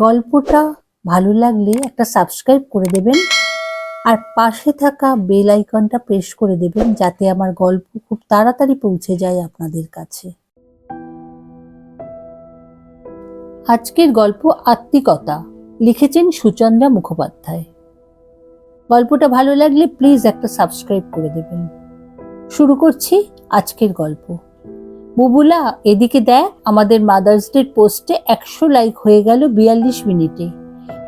গল্পটা ভালো লাগলে একটা সাবস্ক্রাইব করে দেবেন। আর পাশে থাকা বেল আইকনটা প্রেস করে দেবেন যাতে আমার গল্প খুব তাড়াতাড়ি পৌঁছে যায় আপনাদের কাছে। আজকের গল্প আত্মিকতা, লিখেছেন সুচন্দ্রা মুখোপাধ্যায়। গল্পটা ভালো লাগলে প্লিজ একটা সাবস্ক্রাইব করে দেবেন। শুরু করছি আজকের গল্প। বুবুলা, এদিকে দেখ, আমাদের মাদার্স ডে পোস্টে একশো লাইক হয়ে গেল বিয়াল্লিশ মিনিটে।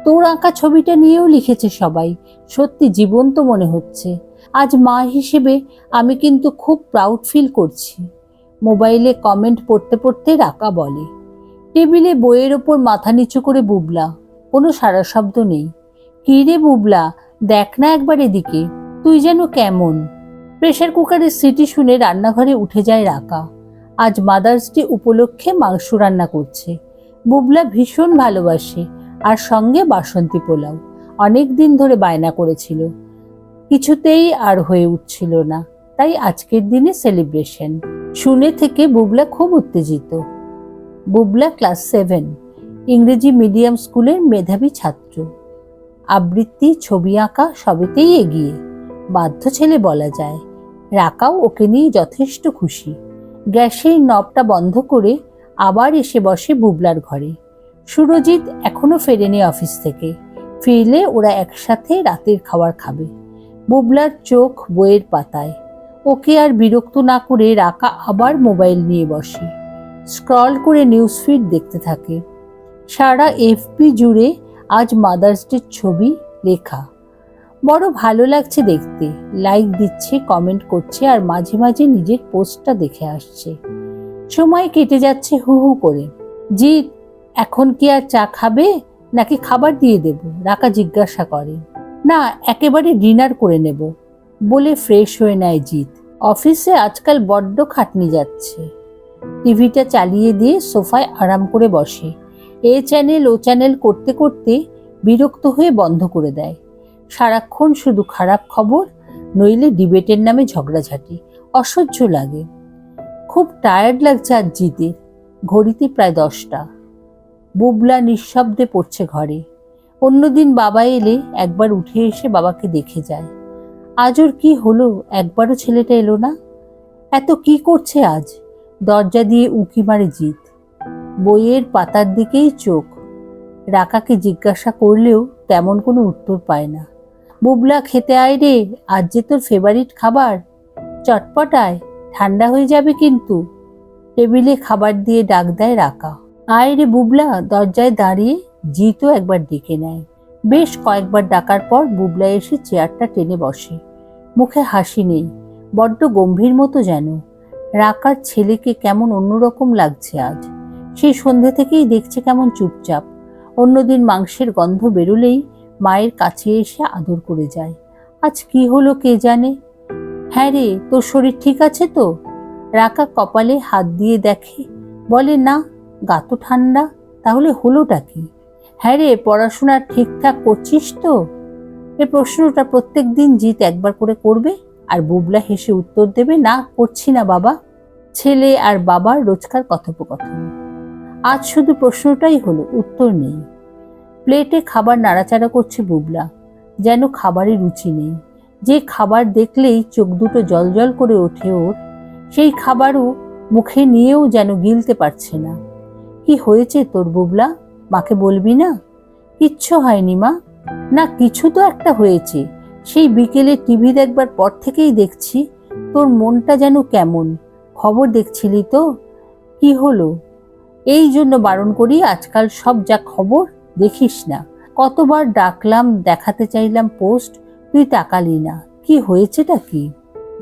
তোর আঁকা ছবিটা নিয়েও লিখেছে সবাই। সত্যি জীবন্ত মনে হচ্ছে। আজ মা হিসেবে আমি কিন্তু খুব প্রাউড ফিল করছি। মোবাইলে কমেন্ট পড়তে পড়তে রাকা বলে। টেবিলে বইয়ের ওপর মাথা নিচু করে বুবলা, কোনো সারা শব্দ নেই। কী রে বুবলা, দেখ না একবার এদিকে। তুই যেন কেমন? প্রেশার কুকারের সিটি শুনে রান্নাঘরে উঠে যায় রাকা। আজ মাদার্স ডে উপলক্ষে মাংস রান্না করছে। বুবলা ভীষণ ভালোবাসে আর সঙ্গে বাসন্তী পোলাও। অনেক দিন ধরে বায়না করেছিল। কিছুতেই আর হয়ে উঠছিল না। তাই আজকের দিনে সেলিব্রেশন শুনে থেকে বুবলা খুব উত্তেজিত। বুবলা ক্লাস সেভেন, ইংরেজি মিডিয়াম স্কুলের মেধাবী ছাত্র। আবৃত্তি, ছবি আঁকা সবেতেই এগিয়ে। বাধ্য ছেলে বলা যায়। রাকাও ওকে নিয়ে যথেষ্ট খুশি। গ্যাসের নবটা বন্ধ করে আবার এসে বসে বুবলার ঘরে। সুরজিৎ এখনও ফেরেনি অফিস থেকে। ফিরলে ওরা একসাথে রাতের খাবার খাবে। বুবলার চোখ বইয়ের পাতায়। ওকে আর বিরক্ত না করে রাকা আবার মোবাইল নিয়ে বসে। স্ক্রল করে নিউজ ফিড দেখতে থাকে। সারা এফপি জুড়ে আজ মাদার্স ডের ছবি, লেখা। বড় ভালো লাগছে দেখতে। লাইক দিচ্ছে কমেন্ট করছে আর মাঝে মাঝে নিজের পোস্টটা দেখে আসছে। সময় কেটে যাচ্ছে হু হু করে। জিৎ এখন কি আর চা খাবে নাকি খাবার দিয়ে দেব? রাকা জিজ্ঞাসা করে। না, একেবারে ডিনার করে নেব। বলে ফ্রেশ হয়ে নেয় জিৎ। অফিসে আজকাল বড্ড খাটনি যাচ্ছে। টিভিটা চালিয়ে দিয়ে সোফায় আরাম করে বসে। এ চ্যানেল ও চ্যানেল করতে করতে বিরক্ত হয়ে বন্ধ করে দেয়। সারাক্ষণ শুধু খারাপ খবর, নইলে ডিবেটের নামে ঝগড়াঝাটি। অসহ্য লাগে। খুব টায়ার্ড লাগছে আজ জিতের ঘড়িতে প্রায় দশটা। বুবলা নিঃশব্দে পড়ছে ঘরে। অন্যদিন বাবা এলে একবার উঠে এসে বাবাকে দেখে যায়। আজ ওর কি হলো? একবারও ছেলেটা এলো না? এত কি করছে আজ? দরজা দিয়ে উঁকি মারে জিত বইয়ের পাতার দিকেই চোখ। রাকাকে জিজ্ঞাসা করলেও তেমন কোনো উত্তর পায় না। বুবলা খেতে আয় রে, আজ যে তোর ফেভারিট খাবার। চটপটায়, ঠান্ডা হয়ে যাবে কিন্তু। টেবিলে খাবার দিয়ে ডাক দেয় রাকা। আয় রে বুবলা, দরজায় দাঁড়িয়ে জিতও একবার ডেকে নেয়। বেশ কয়েকবার ডাকার পর বুবলা এসে চেয়ারটা টেনে বসে। মুখে হাসি নেই, বড্ড গম্ভীর মতো যেন। রাকার ছেলেকে কেমন অন্যরকম লাগছে আজ। সেই সন্ধে থেকেই দেখছে কেমন চুপচাপ। অন্যদিন মাংসের গন্ধ বেরোলেই মায়ের কাছে এসে আদর করে যায়। আজ কি হলো কে জানে? হ্যাঁ রে, তোর শরীর ঠিক আছে তো? রাকা কপালে হাত দিয়ে দেখে, বলে, না, গা তো ঠান্ডা, তাহলে হলোটা কি? হ্যাঁ রে, পড়াশোনা ঠিকঠাক করছিস তো? এ প্রশ্নটা প্রত্যেক দিন জিত একবার করে করবে, আর বুবলা হেসে উত্তর দেবে, না, করছি না বাবা। ছেলে আর বাবার রোজকার কথোপকথন। আজ শুধু প্রশ্নটাই হলো, উত্তর নেই। প্লেটে খাবার নাড়াচাড়া করছে বুবলা। যেন খাবারে রুচি নেই। যে খাবার দেখলেই চোখ দুটো জলজল করে ওঠে ওর, সেই খাবারও মুখে নিয়েও যেন গিলতে পারছে না। কি হয়েছে তোর বুবলা? মাকে বলবি না? কিচ্ছু হয়নি মা। না, কিছু তো একটা হয়েছে। সেই বিকেলে টিভি দেখবার পর থেকেই দেখছি তোর মনটা যেন কেমন। খবর দেখছিলি তো? কি হলো? এই জন্য বারণ করি আজকাল সব যা খবর দেখিস না। কতবার ডাকলাম, দেখাতে চাইলাম পোস্ট, তুই তাকালি না। কি হয়েছেটা কি?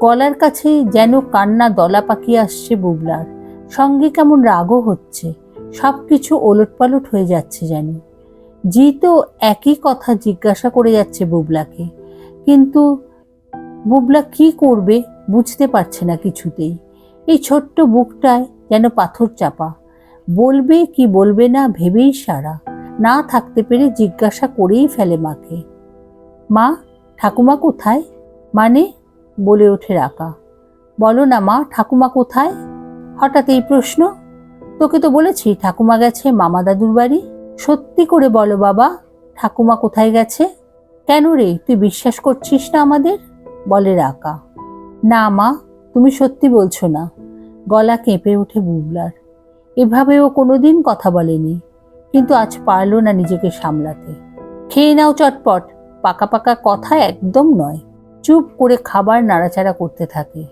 গলার কাছে যেন কান্না দলা পাকিয়ে আসছে বুবলার। সঙ্গে কেমন রাগও হচ্ছে। সব কিছু ওলটপালট হয়ে যাচ্ছে যেন জি তো একই কথা জিজ্ঞাসা করে যাচ্ছে বুবলাকে। কিন্তু বুবলা কি করবে বুঝতে পারছে না কিছুতেই। এই ছোট্ট বুকটায় যেন পাথর চাপা। বলবে কি বলবে না ভেবেই সারা। না থাকতে পেরে জিজ্ঞাসা করেই ফেলে মাকে। মা, ঠাকুমা কোথায়? মানে? বলে ওঠে রাকা। বলো না মা, ঠাকুমা কোথায়? হঠাৎ এই প্রশ্ন? তোকে তো বলেছি, ঠাকুমা গেছে মামা দাদুর বাড়ি। সত্যি করে বলো বাবা, ঠাকুমা কোথায় গেছে? কেন রে, তুই বিশ্বাস করছিস না আমাদের? বলে রাকা। না মা, তুমি সত্যি বলছো না। গলা কেঁপে ওঠে বুবলার। এভাবে ও কোনোদিন কথা বলেনি। কিন্তু আজ পারল না নিজেকে সামলাতে। খেয়ে নাও চটপট, পাকা পাকা কথা একদম নয়। চুপ করে খাবার নাড়াচাড়া করতে থাকে।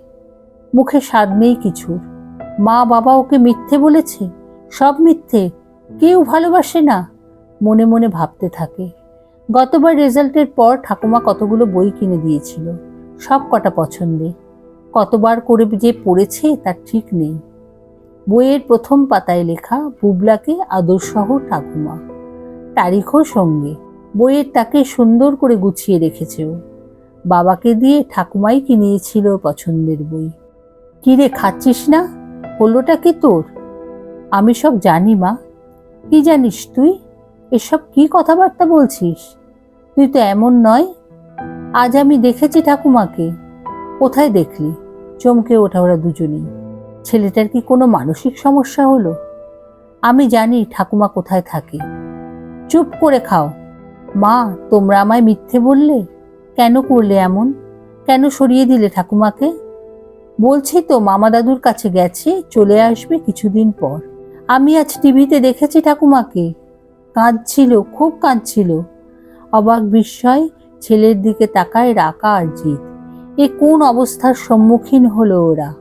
মুখে স্বাদ নেই কিছুর। মা বাবা ওকে মিথ্যে বলেছে? সব মিথ্যে। কেউ ভালোবাসে না। মনে মনে ভাবতে থাকে। গতবার রেজাল্টের পর ঠাকুমা কতগুলো বই কিনে দিয়েছিল। সব কটা পছন্দের কতবার করে যে পড়েছে তার ঠিক নেই। বইয়ের প্রথম পাতায় লেখা বুবলাকে আদর্শহ ঠাকুমা। তারিখও সঙ্গে। বইয়ের তাকে সুন্দর করে গুছিয়ে রেখেছে ও। বাবাকে দিয়ে ঠাকুমাই কিনিয়েছিল পছন্দের বই। কিরে খাচ্ছিস না? হলোটা কি তোর? আমি সব জানি, মা। কি জানিস তুই? এসব কি কথাবার্তা বলছিস? তুই তো এমন নয়। আজ আমি দেখেছি ঠাকুমাকে। কোথায় দেখলি? চমকে ওঠা ওরা দুজনেই। ছেলেটার কি কোনো মানসিক সমস্যা হলো? আমি জানি ঠাকুমা কোথায় থাকে। চুপ করে খাও। মা, তোমরা আমায় মিথ্যে বললে? কেন করলে এমন? কেন সরিয়ে দিলে ঠাকুমাকে? বলছি তো মামা দাদুর কাছে গেছে, চলে আসবে কিছুদিন পর। আমি আজ টিভিতে দেখেছি ঠাকুমাকে। কাঁদছিল, খুব কাঁদছিল। অবাক বিস্ময় ছেলের দিকে তাকায় রাকা আর জিৎ। এ কোন অবস্থার সম্মুখীন হলো ওরা?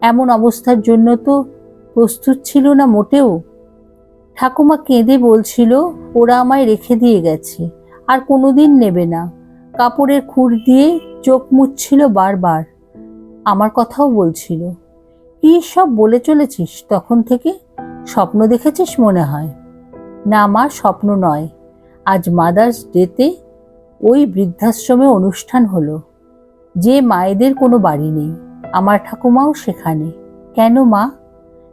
এমন অবস্থার জন্য তো প্রস্তুত ছিল না মোটেও। ঠাকুমা কেঁদে বলছিল, ওরা আমায় রেখে দিয়ে গেছে, আর কোনোদিন নেবে না। কাপড়ের খুর দিয়ে চোখ মুছছিল বারবার। আমার কথাও বলছিল, কি সব বলে চলেছিস তখন থেকে? স্বপ্ন দেখেছিস মনে হয়? না আমার স্বপ্ন নয়। আজ মাদার্স ডেতে ওই বৃদ্ধাশ্রমে অনুষ্ঠান হলো। যে মায়েদের কোনো বাড়ি নেই। আমার ঠাকুমাও সেখানে। কেন মা?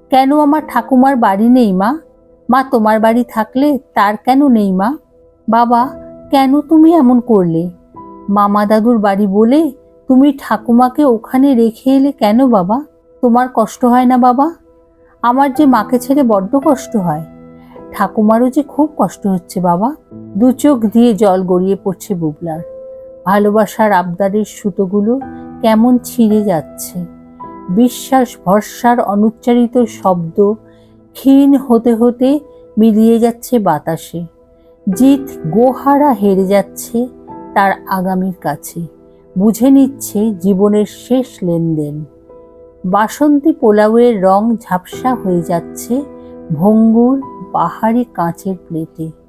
কেন আমার ঠাকুমার বাড়ি নেই মা? মা তোমার বাড়ি থাকলে তার কেন নেই মা? বাবা, কেন তুমি এমন করলে? মামা দাদুর বাড়ি বলে তুমি ঠাকুমাকে ওখানে রেখে এলে কেন বাবা? তোমার কষ্ট হয় না বাবা? আমার যে মাকে ছেড়ে বড্ড কষ্ট হয়। ঠাকুমারও যে খুব কষ্ট হচ্ছে বাবা। দু চোখ দিয়ে জল গড়িয়ে পড়ছে বুবলার। ভালোবাসার আবদারের সুতোগুলো কেমন ছিঁড়ে যাচ্ছে। বিশ্বাস ভরসার অনুচ্চারিত শব্দ ক্ষীণ হতে হতে মিলিয়ে যাচ্ছে বাতাসে। জিত গোহারা হেরে যাচ্ছে তার আগামীর কাছে। বুঝে নিচ্ছে জীবনের শেষ লেনদেন। বাসন্তী পোলাওয়ের রং ঝাপসা হয়ে যাচ্ছে ভঙ্গুর পাহাড়ি কাঁচের প্লেটে।